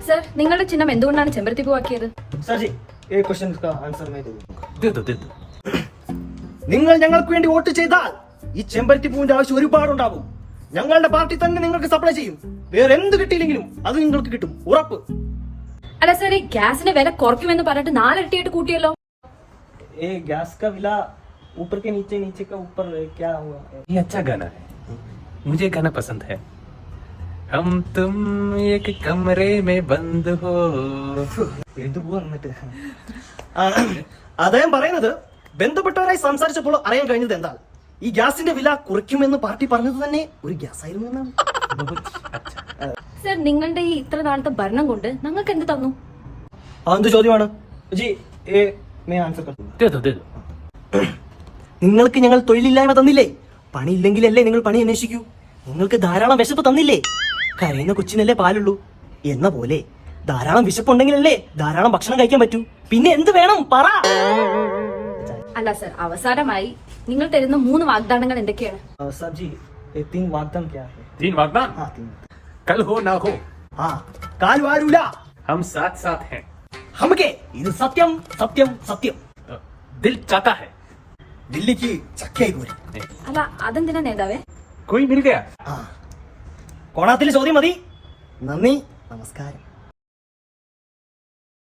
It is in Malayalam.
സർ നിങ്ങളുടെ ചിഹ്നം എന്തുകൊണ്ടാണ് ചെമ്പരത്തി പൂവാക്കിയത് सर जी एक क्वेश्चन का आंसर मैं दे दूंगा दे दो दे दो നിങ്ങൾ ഞങ്ങൾക്ക് വേണ്ടി വോട്ട് ചെയ്താൽ ഈ ചെമ്പരത്തി പൂവിന്റെ ആവശ്യം ഒരുപാടുണ്ടാകും ഞങ്ങളുടെ പാർട്ടി തന്നെ നിങ്ങൾക്ക് സപ്ലൈ ചെയ്യും വേറെ എന്ത് കിട്ടിയില്ലെങ്കിലും അത് നിങ്ങൾക്ക് കിട്ടും ഉറപ്പ് അല്ല സർ ഈ ഗ്യാസിന്റെ വില കുറയ്ക്കുമെന്ന് പറഞ്ഞിട്ട് നാലിരട്ടിയായിട്ട് കൂട്ടിയല്ലോ ये गैस का विला ऊपर के नीचे नीचे का ऊपर क्या हुआ ये अच्छा गाना है मुझे गाना पसंद है ഹം തും ഏക കമറേ മേ ബന്ദ് ഹോ അദ്ദേഹം പറയുന്നത്. ബന്ധപ്പെട്ടവരായി സംസാരിച്ചപ്പോൾ അറിയാൻ കഴിഞ്ഞത് എന്താ ഈ ഗ്യാസിന്റെ വില കുറയ്ക്കുമെന്ന് പാർട്ടി പറഞ്ഞത് തന്നെ ഒരു ഗ്യാസ് ആയിരുന്നു സർ നിങ്ങളുടെ ഈ ഇത്ര നാളത്തെ ഭരണം കൊണ്ട് ഞങ്ങൾക്ക് എന്ത് തന്നു? എന്ത് ചോദ്യമാണ്? ജി ഏ മേ ആൻസർ നിങ്ങൾക്ക് ഞങ്ങൾ തൊഴിലില്ലായ്മ തന്നില്ലേ? പണി പണിയില്ലെങ്കിലല്ലേ നിങ്ങൾ പണി അന്വേഷിക്കൂ? നിങ്ങൾക്ക് ധാരാളം വിശപ്പ് തന്നില്ലേ? കരയുന്ന കൊച്ചിനല്ലേ പാലുള്ളൂ എന്ന പോലെ ധാരാളം വിശപ്പുണ്ടെങ്കിലല്ലേ ധാരാളം ഭക്ഷണം കഴിക്കാൻ പറ്റൂ പിന്നെ എന്ത് വേണം പറ അല്ല സർ അവസാനമായി നിങ്ങൾ തരുന്ന മൂന്ന് വാഗ്ദാനങ്ങൾ എന്തൊക്കെയാണ് സബ്ജി തീൻ വാഗ്ദാനം ക്യാ ഹൈ तीन वागदान हाँ तीन कल हो ना हो ആ കാൽ വാരൂല हम साथ साथ हैं നമുക്ക് ഇത് സത്യം സത്യം സത്യം अ, दिल चाहता है ദില്ലിക്ക് ചക്കയായി പോരും അല്ല അതെന്തിനാ നേതാവേ कोई मिल गया ആ കോണാത്തിൽ ചോദ്യം മതി. നന്ദി നമസ്കാരം.